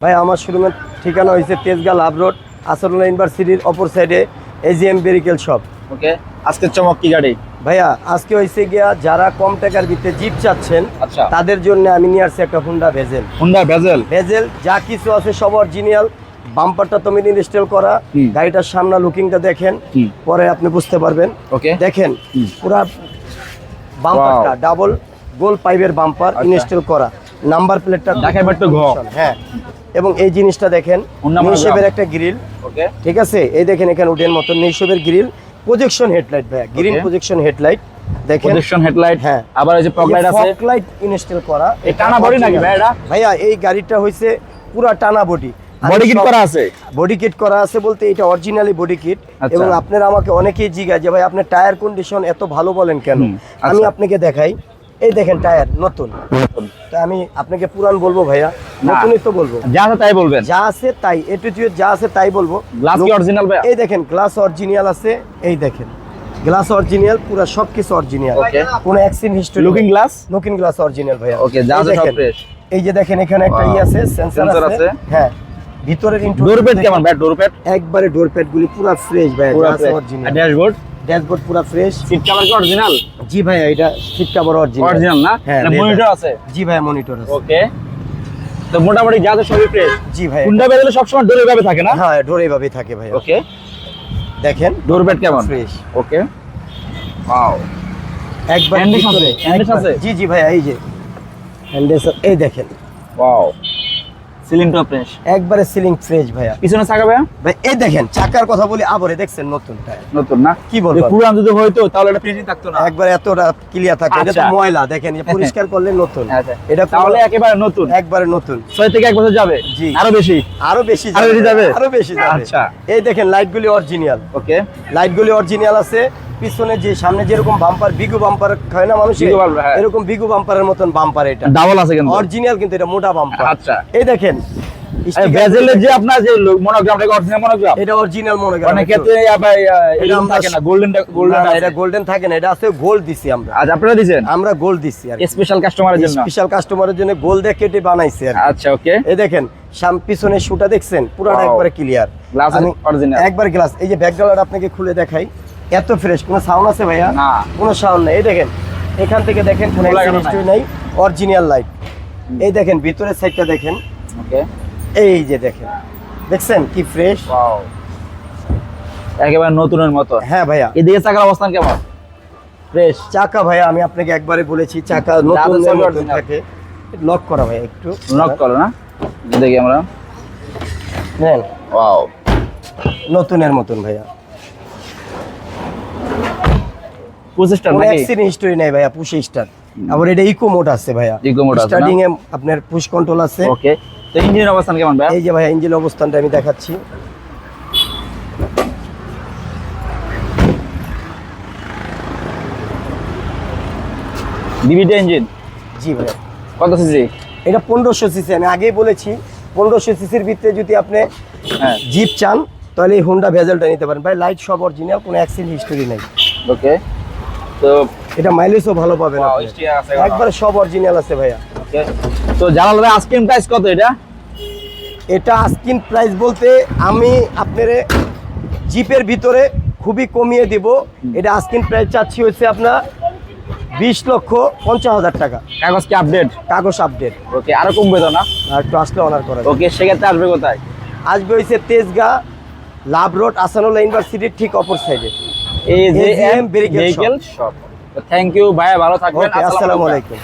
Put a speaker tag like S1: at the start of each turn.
S1: ভাই আমার শোরুমের ঠিকানা হয়েছে তেজগাঁ লাভ রোড আসরুল্লাহ ইউনিভার্সিটির অপর সাইডে এজিএম বেরিকেল শপ
S2: ওকে আজকে চমক কি গাড়ি?
S1: ভাইয়া আজকে হয়েছে গিয়া যারা কম টাকার ভিতরে জিপ চাচ্ছেন
S2: আচ্ছা।
S1: তাদের জন্য আমি নিয়ে আসছি একটা Honda Vezel
S2: Honda Vezel
S1: Vezel যা কিছু আছে সব অরিজিনাল বাম্পারটা তো মিনি ইনস্টল করা। গাড়িটার সামনে লুকিংটা দেখেন পরে আপনি বুঝতে পারবেন।
S2: ওকে।
S1: দেখেন। পুরা বাম্পারটা ডাবল গোল পাইপের বাম্পার। ইনস্টল করা। নাম্বার প্লেটটা
S2: ঢাকায় বাট্টো ঘ।
S1: হ্যাঁ। এবং এই জিনিসটা দেখেন
S2: monogram।
S1: একটা গ্রিল।
S2: ওকে।
S1: ঠিক আছে? এই দেখেন এখানে উডেন মতো নিউশেপের গ্রিল। প্রজেকশন হেডলাইট ভাইয়া গ্রিন প্রজেকশন হেডলাইট দেখেন
S2: প্রজেকশন হেডলাইট
S1: হ্যাঁ।
S2: আবার এই যে ফগ লাইট আছে।
S1: লাইট ইনস্টল করা
S2: এই টানা body নাকি ভাই এটা?
S1: ভাইয়া এই গাড়িটা হইছে পুরা টানা বডি
S2: বডি কিট করা আছে?
S1: বডি কিট করা আছে বলতে এটা অরিজিনালি বডি কিট
S2: আচ্ছা।
S1: এবং আপনারা আমাকে অনেকেই জিজ্ঞাসা যে ভাই আপনার টায়ার কন্ডিশন এত ভালো বলেন কেন?
S2: আচ্ছা।
S1: আমি আপনাকে দেখাই। এই দেখেন টায়ার নতুন। তা আমি আপনাকে পুরান বলব ভাইয়া নতুনই তো বলব।
S2: যা আছে তাই বলবেন।
S1: যা আছে তাই এ টু যা আছে তাই বলব।
S2: গ্লাস কি অরিজিনাল ভাই
S1: এই দেখেন গ্লাস অরিজিনাল আছে এই দেখেন। গ্লাস অরিজিনাল পুরো সবকিছু অরিজিনাল
S2: Okay.
S1: কোনো accident history
S2: looking glass
S1: looking glass original ভাইয়া।
S2: Okay, যা আছে সব fresh।
S1: এই যে দেখেন এখানে একটা. ই আছে সেন্সর আছে। হ্যাঁ ভিতরের ইন্টু
S2: ডোর প্যাড কেমন ভাই ডোর প্যাড
S1: একবারে ডোর প্যাড গুলি পুরো ফ্রেশ ভাইয়া
S2: পুরো
S1: যা অরিজিনাল
S2: ড্যাশবোর্ড
S1: ড্যাশবোর্ড পুরো ফ্রেশ।
S2: সিট কভার কি অরিজিনাল
S1: জি ভাইয়া এটা সিট কভার অরিজিনাল
S2: অরিজিনাল না?
S1: হ্যাঁ,
S2: মনিটর আছে?
S1: জি ভাইয়া মনিটর আছে।
S2: ওকে তো মোটামুটি যা আছে সবই ফ্রেশ
S1: জি ভাইয়া।
S2: হুন্ডা বেজলে সবসময় ডোর ভাবে থাকে না?
S1: হ্যাঁ ডোর এইভাবেই থাকে ভাইয়া।
S2: ওকে
S1: দেখেন
S2: ডোর প্যাড কেমন?
S1: ফ্রেশ
S2: ওকে ওয়াও
S1: একবার ভিতরে,
S2: আছে?
S1: একবার-
S2: আছে?
S1: জি জি ভাইয়া এই যে। হ্যান্ডেলস এই দেখেন।
S2: ওয়াও সিলিংটা ফ্রেশ
S1: একবারে সিলিং ফ্রেশ ভাইয়া।
S2: পিছনে চাকা ভাই
S1: ভাই এই দেখেন চাকার কথা বলি আবারে দেখছেন নতুন টায়ার
S2: নতুন না?
S1: কি বলব
S2: পুরান যদি হইতো তাহলে এটা ফ্রিজিং থাকতো না।
S1: একবার এতটা ক্লিয়ার থাকে এটা তো
S2: আচ্ছা।
S1: ময়লা দেখেন পরিষ্কার করলে নতুন।
S2: আচ্ছা
S1: এটা
S2: তাহলে একেবারে নতুন।
S1: একবারে নতুন।
S2: ছয় থেকে এক বছর যাবে?
S1: জি।
S2: আরও বেশি?
S1: আরও বেশি
S2: আরও বেশি যাবে?
S1: আরও বেশি যাবে।
S2: আচ্ছা।
S1: এই দেখেন লাইটগুলি অরিজিনাল
S2: ওকে
S1: লাইটগুলি অরিজিনাল আছে। পিছনে যে সামনে যেরকম বাম্পার বিগু বাম্পার হয় না মানুষ
S2: হ্যাঁ।
S1: এরকম বিগু বাম্পারের মতন বাম্পার এটা।
S2: ডাবল আছে কিন্তু।
S1: অরিজিনাল কিন্তু এটা মোটা বাম্পার
S2: আচ্ছা।
S1: এই দেখেন sticker
S2: যে আপনার যে মনোগ্রামটা অরিজিনাল মনোগ্রাম
S1: এটা অরিজিনাল
S2: অনেক ক্ষেত্রে এরকম থাকে না গোল্ডেন গোল্ডেন
S1: এটা গোল্ডেন থাকে না এটা আছে গোল্ড দিছি আমরা।
S2: আজ আপনারা দিবেন
S1: আমরা গোল্ড দিছি আর
S2: স্পেশাল কাস্টমারের জন্য।
S1: স্পেশাল কাস্টমারের জন্য গোল্ড দিয়ে কেটে বানাইছি আর
S2: আচ্ছা ওকে
S1: এই দেখেন সাম পিছনে শুটা দেখছেন? পুরাটা
S2: Wow.
S1: একবারে ক্লিয়ার। একবার গ্লাস এই যে ব্যাক গ্লাস আপনাকে খুলে দেখাই। এত ফ্রেশ কোনো সাউন্ড আছে ভাইয়া?
S2: না।
S1: কোনো সাউন্ড নেই। এই দেখেন এখান থেকে দেখেন কোনো হিস্ট্রি নাই। অরিজিনাল লাইট এই দেখেন ভিতরের সাইডটা দেখেন।
S2: ওকে।
S1: এই যে দেখেন দেখছেন কি ফ্রেশ
S2: ওয়াও একেবারে নতুনের মতো।
S1: হ্যাঁ ভাইয়া।
S2: এদিকে চাকার অবস্থান কেমন? ফ্রেশ
S1: চাকা ভাইয়া আমি আপনাকে একবারে বলেছি চাকা নতুন নতুন থাকে। লক করা ভাইয়া একটু।
S2: লক করো না। দেখি আমরা।
S1: নেন।
S2: ওয়াও
S1: নতুনের মতন ভাইয়া।
S2: নাকি?
S1: অ্যাক্সিডেন্ট হিস্টরি নাই ভাইয়া পুশ স্টার আবার এটা ইকো মোড আছে ভাইয়া।
S2: Mode আছে
S1: স্টার্টিং এ আপনার পুশ কন্ট্রোল আছে।
S2: ওকে তো ইঞ্জিনের অবস্থান কেমন ভাই
S1: এই যে ভাইয়া ইঞ্জিন অবস্থানটা আমি দেখাচ্ছি।
S2: ডিভিডি ইঞ্জিন
S1: জি ভাইয়া।
S2: কত সিসি
S1: এটা পনেরোশো সিসি আমি আগেই বলেছি পনেরোশো সিসির ভিতরে যদি আপনি
S2: হ্যাঁ।
S1: জিপ চান তাহলে এই হুন্ডা ভেজেলটা নিতে পারেন। ভাই লাইট সব অরিজিনাল কোনো অ্যাক্সিডেন্ট হিস্টোরি নেই।
S2: ওকে তো
S1: এটা মাইলেজও ভালো পাবেন
S2: আছে এগুলো।
S1: একবারে সব অরিজিনাল আছে ভাইয়া।
S2: তো জালাল ভাই আইসক্রিম প্রাইস কত এটা?
S1: এটা আস্কিন প্রাইস বলতে আমি আপনার জিপের ভিতরে খুবই কমিয়ে দিব। এটা আস্কিন প্রাইস চাচ্ছি হচ্ছে আপনার বিশ লক্ষ পঞ্চাশ হাজার টাকা।
S2: কাগজ কি আপডেট
S1: কাগজ আপডেট
S2: ওকে আরও কমবে তো না?
S1: একটু আসলে অনার করা
S2: ওকে সেক্ষেত্রে আসবে কোথায়?
S1: আসবে হয়েছে তেজগাঁ লাভ রোড আসানুল্লাহ ইউনিভার্সিটির ঠিক অপর সাইডে Vehicle
S2: vehicle shop thank you ভাই ভালো থাকবেন।
S1: আসসালামু আলাইকুম।